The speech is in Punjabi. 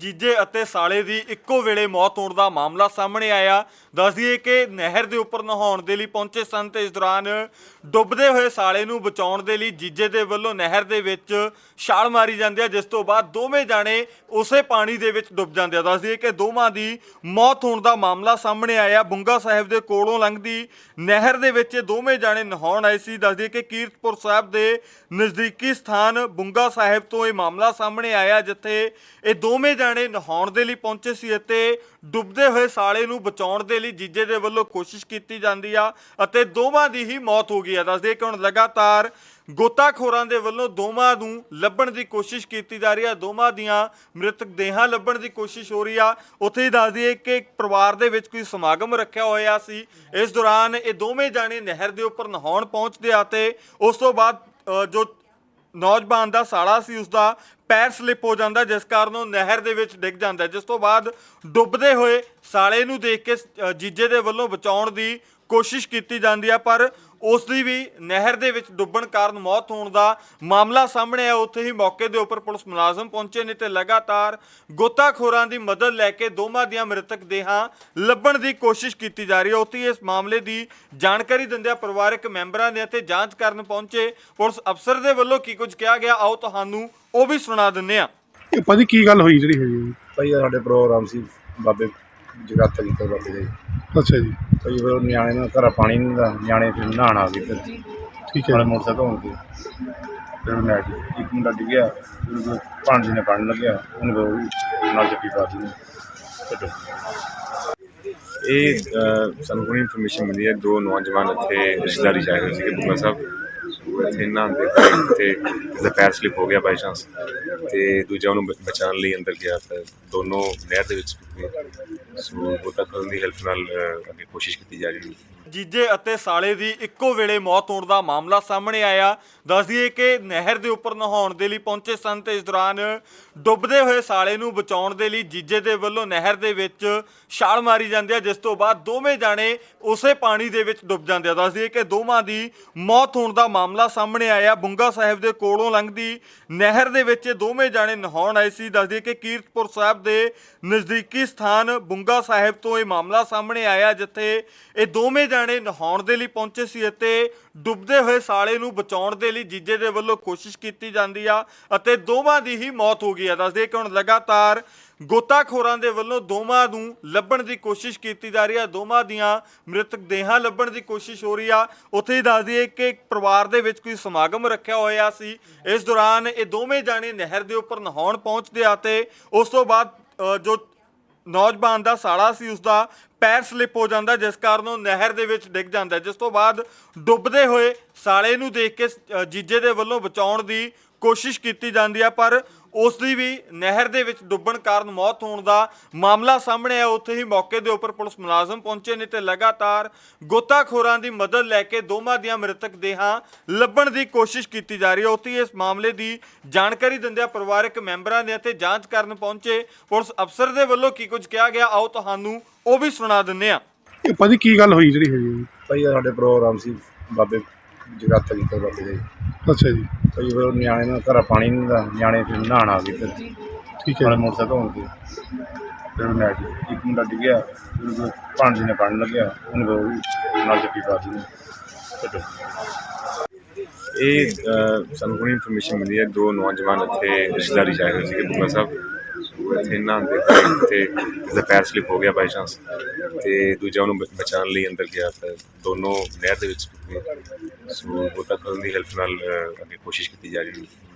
ਜੀਜੇ ਅਤੇ ਸਾਲੇ ਦੀ ਇੱਕੋ ਵੇਲੇ ਮੌਤ ਹੋਣ ਦਾ ਮਾਮਲਾ ਸਾਹਮਣੇ ਆਇਆ। ਦੱਸ ਦਈਏ ਕਿ ਨਹਿਰ ਦੇ ਉੱਪਰ ਨਹਾਉਣ ਦੇ ਲਈ ਪਹੁੰਚੇ ਸਨ ਤੇ ਇਸ ਦੌਰਾਨ ਡੁੱਬਦੇ ਹੋਏ ਸਾਲੇ ਨੂੰ ਬਚਾਉਣ ਦੇ ਲਈ ਜੀਜੇ ਦੇ ਵੱਲੋਂ ਨਹਿਰ ਦੇ ਵਿੱਚ ਛਾਲ ਮਾਰੀ ਜਾਂਦੀ ਹੈ ਜਿਸ ਤੋਂ ਬਾਅਦ ਦੋਵੇਂ ਜਾਣੇ ਉਸੇ ਪਾਣੀ ਦੇ ਵਿੱਚ ਡੁੱਬ ਜਾਂਦੇ ਆ। ਦੱਸ ਦਈਏ ਕਿ ਦੋਵਾਂ ਦੀ ਮੌਤ ਹੋਣ ਦਾ ਮਾਮਲਾ ਸਾਹਮਣੇ ਆਇਆ। ਬੁੰਗਾ ਸਾਹਿਬ ਦੇ ਕੋਲੋਂ ਲੰਘਦੀ ਨਹਿਰ ਦੇ ਵਿੱਚ ਇਹ ਦੋਵੇਂ ਜਾਣੇ ਨਹਾਉਣ ਆਏ ਸੀ। ਦੱਸ ਦਈਏ ਕਿ ਕੀਰਤਪੁਰ ਸਾਹਿਬ ਦੇ ਨਜ਼ਦੀਕੀ ਸਥਾਨ ਬੁੰਗਾ ਸਾਹਿਬ ਤੋਂ ਇਹ ਮਾਮਲਾ ਸਾਹਮਣੇ ਆਇਆ, ਜਿੱਥੇ ਇਹ ਦੋਵੇਂ ਜਾਣੇ ਨਹਾਉਣ ਦੇ ਲਈ ਪਹੁੰਚੇ ਸੀ ਅਤੇ ਡੁੱਬਦੇ ਹੋਏ ਸਾਲੇ ਨੂੰ ਬਚਾਉਣ ਦੇ ਲਈ ਜੀਜੇ ਦੇ ਵੱਲੋਂ ਕੋਸ਼ਿਸ਼ ਕੀਤੀ ਜਾਂਦੀ ਆ ਅਤੇ ਦੋਵਾਂ ਦੀ ਹੀ ਮੌਤ ਹੋ ਗਈ ਆ। ਦੱਸਦੇ ਕਿ ਹੁਣ ਲਗਾਤਾਰ ਗੋਤਾਖੋਰਾਂ ਦੇ ਵੱਲੋਂ ਦੋਵਾਂ ਨੂੰ ਲੱਭਣ ਦੀ ਕੋਸ਼ਿਸ਼ ਕੀਤੀ ਜਾ ਰਹੀ ਆ। ਦੋਵਾਂ ਦੀਆਂ ਮ੍ਰਿਤਕ ਦੇਹਾਂ ਲੱਭਣ ਦੀ ਕੋਸ਼ਿਸ਼ ਹੋ ਰਹੀ ਆ। ਉੱਥੇ ਹੀ ਦੱਸ ਦਈਏ ਕਿ ਇੱਕ ਪਰਿਵਾਰ ਦੇ ਵਿੱਚ ਕੋਈ ਸਮਾਗਮ ਰੱਖਿਆ ਹੋਇਆ ਸੀ। ਇਸ ਦੌਰਾਨ ਇਹ ਦੋਵੇਂ ਜਾਣੇ ਨਹਿਰ ਦੇ ਉੱਪਰ ਨਹਾਉਣ ਪਹੁੰਚਦੇ ਆ ਤੇ ਉਸ ਤੋਂ ਬਾਅਦ ਅ, ਜੋ ਨੌਜਵਾਨ ਦਾ ਸਾਲਾ ਸੀ ਉਸ ਦਾ ਪੈਰ ਸਲਿੱਪ ਹੋ ਜਾਂਦਾ, ਜਿਸ ਕਾਰਨ ਉਹ ਨਹਿਰ ਦੇ ਵਿੱਚ ਡਿੱਗ ਜਾਂਦਾ। ਜਿਸ ਤੋਂ ਬਾਅਦ ਡੁੱਬਦੇ ਹੋਏ ਸਾਲੇ ਨੂੰ ਦੇਖ ਕੇ ਜੀਜੇ ਦੇ ਵੱਲੋਂ ਬਚਾਉਣ ਦੀ ਕੋਸ਼ਿਸ਼ ਕੀਤੀ ਜਾਂਦੀ ਹੈ ਪਰ ਉਸ ਦੀ ਵੀ ਨਹਿਰ ਦੇ ਵਿੱਚ ਡੁੱਬਣ ਕਾਰਨ ਮੌਤ ਹੋਣ ਦਾ ਮਾਮਲਾ ਸਾਹਮਣੇ ਆਇਆ। ਉੱਥੇ ਹੀ ਮੌਕੇ ਦੇ ਉੱਪਰ ਪੁਲਿਸ ਮੁਲਾਜ਼ਮ ਪਹੁੰਚੇ ਨੇ ਤੇ ਲਗਾਤਾਰ ਗੋਤਾਖੋਰਾਂ ਦੀ ਮਦਦ ਲੈ ਕੇ ਦੋਵਾਂ ਦੀਆਂ ਮ੍ਰਿਤਕ ਦੇਹਾਂ ਲੱਭਣ ਦੀ ਕੋਸ਼ਿਸ਼ ਕੀਤੀ ਜਾ ਰਹੀ ਹੈ। ਉੱਥੇ ਹੀ ਇਸ ਮਾਮਲੇ ਦੀ ਜਾਣਕਾਰੀ ਦਿੰਦਿਆਂ ਪਰਿਵਾਰਕ ਮੈਂਬਰਾਂ ਨੇ ਅਤੇ ਜਾਂਚ ਕਰਨ ਪਹੁੰਚੇ। ਪੁਲਿਸ ਅਫਸਰ ਦੇ ਵੱਲੋਂ ਕੀ ਕੁਝ ਕਿਹਾ ਗਿਆ ਆਓ ਤੁਹਾਨੂੰ ਉਹ ਵੀ ਸੁਣਾ ਦਿੰਦੇ ਹਾਂ। ਇਹ ਭਾਜੀ ਕੀ ਗੱਲ ਹੋਈ ਜਿਹੜੀ ਹੋਈ ਹੈ? ਭਾਈ ਇਹ ਸਾਡੇ ਪ੍ਰੋਗਰਾਮ ਸੀ ਬਾਬੇ ਜਗਾਤਾ ਕੀਤਾ ਬਾਬੇ ਦੇ। ਅੱਛਾ ਜੀ। ਭਾਈ ਫਿਰ ਨਿਆਣੇ ਨੂੰ ਘਰਾਂ ਪਾਣੀ ਨਹੀਂ ਹੁੰਦਾ ਨਿਆਣੇ ਫਿਰ ਨਹਾਉਣ ਆ ਗਏ ਫਿਰ। ਠੀਕ ਹੈ। ਨਾਲੇ ਮੋਟਰਸਾਈਕਲ ਹੋਣ ਕੇ ਫਿਰ ਮੈਂ ਇੱਕ ਮੁੰਡਾ ਡਿੱਗਿਆ ਫਿਰ ਉਹ ਭਾਂਜੀ ਨੇ ਪਾਣੀ ਲੱਗਿਆ ਉਹਨੇ ਫਿਰ ਨਾਲ ਜੱਫੀ ਪਾ ਦਿੱਤੀ। ਇਹ ਸਾਨੂੰ ਕੋਈ ਇਨਫੋਰਮੇਸ਼ਨ ਮਿਲੀ ਹੈ ਦੋ ਨੌਜਵਾਨ ਇੱਥੇ ਰਿਸ਼ਤੇਦਾਰੀ ਚ ਆਏ ਹੋਏ ਸੀਗੇ ਬੁੱਗਾ ਸਾਹਿਬ। ਸੋ ਇੱਥੇ ਨਹਾਉਂਦੇ ਤੇ ਇਸਦਾ ਪੈਰ ਸਲਿਪ ਹੋ ਗਿਆ ਬਾਈ ਚਾਂਸ ਤੇ ਦੂਜਾ ਉਹਨੂੰ ਬ- ਬਚਾਉਣ ਲਈ ਅੰਦਰ ਗਿਆ ਤਾਂ ਦੋਨੋਂ ਨਹਿਰ ਦੇ ਵਿੱਚ ਸੋ ਉਹ ਤੱਕ ਦੀ ਹੈਲਪ ਨਾਲ ਅੱਗੇ ਕੋਸ਼ਿਸ਼ ਕੀਤੀ ਜਾ ਰਹੀ ਹੈ। ਜੀਜੇ ਅਤੇ ਸਾਲੇ ਦੀ ਇੱਕੋ ਵੇਲੇ ਮੌਤ ਹੋਣ ਦਾ ਮਾਮਲਾ ਸਾਹਮਣੇ ਆਇਆ। ਦੱਸ ਦਈਏ ਕਿ ਨਹਿਰ ਦੇ ਉੱਪਰ ਨਹਾਉਣ ਦੇ ਲਈ ਪਹੁੰਚੇ ਸਨ ਤੇ ਇਸ ਦੌਰਾਨ ਡੁੱਬਦੇ ਹੋਏ ਸਾਲੇ ਨੂੰ ਬਚਾਉਣ ਦੇ ਲਈ ਜੀਜੇ ਦੇ ਵੱਲੋਂ ਨਹਿਰ ਦੇ ਵਿੱਚ ਛਾਲ ਮਾਰੀ ਜਾਂਦੀ ਹੈ ਜਿਸ ਤੋਂ ਬਾਅਦ ਦੋਵੇਂ ਜਾਣੇ ਉਸੇ ਪਾਣੀ ਦੇ ਵਿੱਚ ਡੁੱਬ ਜਾਂਦੇ ਆ। ਦੱਸ ਦਈਏ ਕਿ ਦੋਵਾਂ ਦੀ ਮੌਤ ਹੋਣ ਦਾ ਮਾਮਲਾ ਸਾਹਮਣੇ ਆਇਆ। ਬੁੰਗਾ ਸਾਹਿਬ ਦੇ ਕੋਲੋਂ ਲੰਘਦੀ ਨਹਿਰ ਦੇ ਵਿੱਚ ਇਹ ਦੋਵੇਂ ਜਾਣੇ ਨਹਾਉਣ ਆਏ ਸੀ। ਦੱਸ ਦਈਏ ਕਿ ਕੀਰਤਪੁਰ ਸਾਹਿਬ ਦੇ ਨਜ਼ਦੀਕੀ ਸਥਾਨ ਬੁੰਗਾ ਸਾਹਿਬ ਤੋਂ ਇਹ ਮਾਮਲਾ ਸਾਹਮਣੇ ਆਇਆ, ਜਿੱਥੇ ਇਹ ਦੋਵੇਂ ਜਾਣੇ ਨਹਾਉਣ ਦੇ ਲਈ ਪਹੁੰਚੇ ਸੀ ਅਤੇ ਡੁੱਬਦੇ ਹੋਏ ਸਾਲੇ ਨੂੰ ਬਚਾਉਣ ਦੇ ਲਈ ਜੀਜੇ ਦੇ ਵੱਲੋਂ ਕੋਸ਼ਿਸ਼ ਕੀਤੀ ਜਾਂਦੀ ਆ ਅਤੇ ਦੋਵਾਂ ਦੀ ਹੀ ਮੌਤ ਹੋ ਗਈ ਆ। ਦੱਸਦੇ ਕਿ ਹੁਣ ਲਗਾਤਾਰ ਗੋਤਾਖੋਰਾਂ ਦੇ ਵੱਲੋਂ ਦੋਵਾਂ ਨੂੰ ਲੱਭਣ ਦੀ ਕੋਸ਼ਿਸ਼ ਕੀਤੀ ਜਾ ਰਹੀ ਆ। ਦੋਵਾਂ ਦੀਆਂ ਮ੍ਰਿਤਕ ਦੇਹਾਂ ਲੱਭਣ ਦੀ ਕੋਸ਼ਿਸ਼ ਹੋ ਰਹੀ ਆ। ਉੱਥੇ ਹੀ ਦੱਸ ਦਈਏ ਕਿ ਇੱਕ ਪਰਿਵਾਰ ਦੇ ਵਿੱਚ ਕੋਈ ਸਮਾਗਮ ਰੱਖਿਆ ਹੋਇਆ ਸੀ। ਇਸ ਦੌਰਾਨ ਇਹ ਦੋਵੇਂ ਜਾਣੇ ਨਹਿਰ ਦੇ ਉੱਪਰ ਨਹਾਉਣ ਪਹੁੰਚਦੇ ਆ ਤੇ ਉਸ ਤੋਂ ਬਾਅਦ ਅ, ਜੋ ਨੌਜਵਾਨ ਦਾ ਸਾਲਾ ਸੀ ਉਸ ਦਾ ਪੈਰ ਸਲਿੱਪ ਹੋ ਜਾਂਦਾ, ਜਿਸ ਕਾਰਨ ਉਹ ਨਹਿਰ ਦੇ ਵਿੱਚ ਡਿੱਗ ਜਾਂਦਾ। ਜਿਸ ਤੋਂ ਬਾਅਦ ਡੁੱਬਦੇ ਹੋਏ ਸਾਲੇ ਨੂੰ ਦੇਖ ਕੇ ਜੀਜੇ ਦੇ ਵੱਲੋਂ ਬਚਾਉਣ ਦੀ ਕੋਸ਼ਿਸ਼ ਕੀਤੀ ਜਾਂਦੀ ਹੈ ਪਰ ਉਸ ਦੀ ਵੀ ਨਹਿਰ ਦੇ ਵਿੱਚ ਡੁੱਬਣ ਕਾਰਨ ਮੌਤ ਹੋਣ ਦਾ ਮਾਮਲਾ ਸਾਹਮਣੇ ਆਇਆ। ਉੱਥੇ ਹੀ ਮੌਕੇ ਦੇ ਉੱਪਰ ਪੁਲਿਸ ਮੁਲਾਜ਼ਮ ਪਹੁੰਚੇ ਨੇ ਤੇ ਲਗਾਤਾਰ ਗੋਤਾਖੋਰਾਂ ਦੀ ਮਦਦ ਲੈ ਕੇ ਦੋਵਾਂ ਦੀਆਂ ਮ੍ਰਿਤਕ ਦੇਹਾਂ ਲੱਭਣ ਦੀ ਕੋਸ਼ਿਸ਼ ਕੀਤੀ ਜਾ ਰਹੀ ਹੈ। ਉੱਥੇ ਹੀ ਇਸ ਮਾਮਲੇ ਦੀ ਜਾਣਕਾਰੀ ਦਿੰਦਿਆਂ ਪਰਿਵਾਰਕ ਮੈਂਬਰਾਂ ਨੇ ਅਤੇ ਜਾਂਚ ਕਰਨ ਪਹੁੰਚੇ। ਪੁਲਿਸ ਅਫਸਰ ਦੇ ਵੱਲੋਂ ਕੀ ਕੁਝ ਕਿਹਾ ਗਿਆ ਆਓ ਤੁਹਾਨੂੰ ਉਹ ਵੀ ਸੁਣਾ ਦਿੰਦੇ ਹਾਂ। ਇਹ ਭਾਜੀ ਕੀ ਗੱਲ ਹੋਈ ਜਿਹੜੀ ਹੋਈ ਹੈ? ਭਾਈ ਇਹ ਸਾਡੇ ਪ੍ਰੋਗਰਾਮ ਸੀ ਬਾਬੇ ਜਗਾਤਾ ਕੀਤਾ ਬਾਬੇ ਦੇ ਅੱਛਾ ਜੀ। ਭਾਈ ਫਿਰ ਨਿਆਣੇ ਨੂੰ ਘਰਾਂ ਪਾਣੀ ਨਹੀਂ ਹੁੰਦਾ ਨਿਆਣੇ ਫਿਰ ਨਹਾਉਣ ਆ ਗਏ ਫਿਰ। ਠੀਕ ਹੈ। ਨਾਲੇ ਮੋਟਰਸਾਈਕਲ ਹੋਣ ਕੇ ਫਿਰ ਮੈਂ ਇੱਕ ਮੁੰਡਾ ਡਿੱਗਿਆ ਫਿਰ ਉਹ ਭਾਂਜੀ ਨੇ ਪਾਣੀ ਲੱਗਿਆ ਉਹਨੇ ਫਿਰ ਉਹ ਵੀ ਨਾਲ ਜੱਫੀ ਪਾ ਦਿੱਤੀ। ਤੇ ਇਹ ਸਾਨੂੰ ਕੋਈ ਇਨਫੋਰਮੇਸ਼ਨ ਮਿਲੀ ਹੈ ਦੋ ਨੌਜਵਾਨ ਇੱਥੇ ਰਿਸ਼ਤੇਦਾਰੀ ਚ ਆਏ ਹੋਏ ਸੀਗੇ ਬੁੱਗਾ ਸਾਹਿਬ। ਸੋ ਇੱਥੇ ਨਹਾਉਂਦੇ ਤੇ ਇਸਦਾ ਪੈਰ ਸਲਿਪ ਹੋ ਗਿਆ ਬਾਈ ਚਾਂਸ ਤੇ ਦੂਜਾ ਉਹਨੂੰ ਬ- ਬਚਾਉਣ ਲਈ ਅੰਦਰ ਗਿਆ ਤਾਂ ਦੋਨੋਂ ਨਹਿਰ ਦੇ ਵਿੱਚ ਡੁੱਬ ਸੋ ਉਹ ਤੱਕ ਦੀ ਹੈਲਪ ਨਾਲ ਅੱਗੇ ਕੋਸ਼ਿਸ਼ ਕੀਤੀ ਜਾ ਰਹੀ ਹੈ।